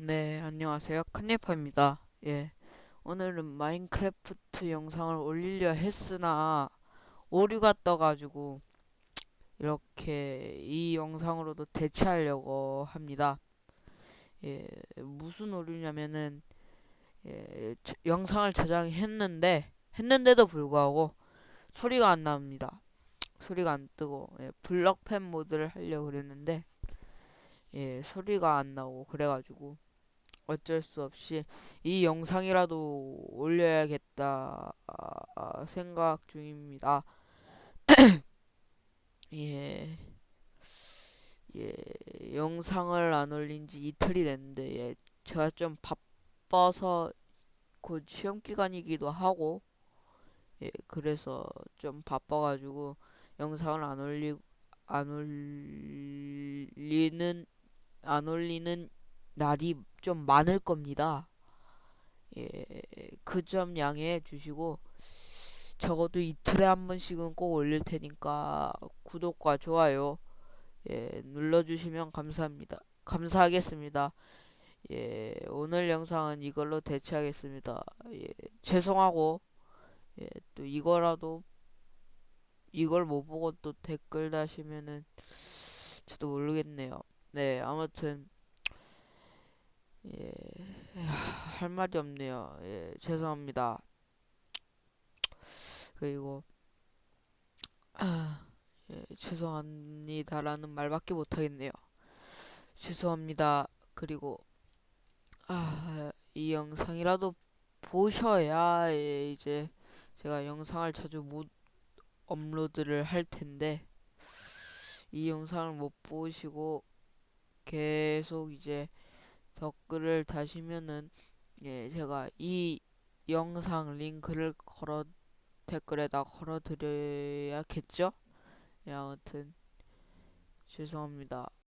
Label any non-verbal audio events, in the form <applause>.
네, 안녕하세요. 큰예퍼입니다. 예, 오늘은 마인크래프트 영상을 올리려 했으나 오류가 떠가지고 이렇게 이 영상으로도 대체하려고 합니다. 예, 무슨 오류냐면은 예, 저- 영상을 저장했는데 했는데도 불구하고 소리가 안 납니다. 소리가 안 뜨고 예, 블럭팬 모드를 하려고 그랬는데 예, 소리가 안 나오고 그래가지고 어쩔 수 없이 이 영상이라도 올려야겠다 아, 생각 중입니다. <clears throat> 예, 예, 영상을 안 올린 지 이틀이 됐는데, 예, 제가 좀 바빠서 곧 시험 기간이기도 하고, 예, 그래서 좀 바빠가지고 영상을 안 올리, 안 올리는, 안 올리는 날이 좀 많을 겁니다. 예, 그 점 양해해 주시고 적어도 이틀에 한 번씩은 꼭 올릴 테니까 구독과 좋아요 예, 눌러주시면 감사합니다. 감사하겠습니다. 예, 오늘 영상은 이걸로 대체하겠습니다. 예, 죄송하고 예, 또 이거라도 이걸 못 보고 또 댓글 다시면은 저도 모르겠네요. 네, 아무튼 예, 할 말이 없네요. 예, 죄송합니다. 그리고 예, 죄송합니다라는 말밖에 못 하겠네요. 죄송합니다. 그리고 아, 이 영상이라도 보셔야 예, 이제 제가 영상을 자주 못 업로드를 할 텐데 이 영상을 못 보시고 계속 이제 댓글을 다시면은 예, 제가 이 영상 링크를 걸어 댓글에다 걸어 드려야겠죠? 예, 아무튼 죄송합니다.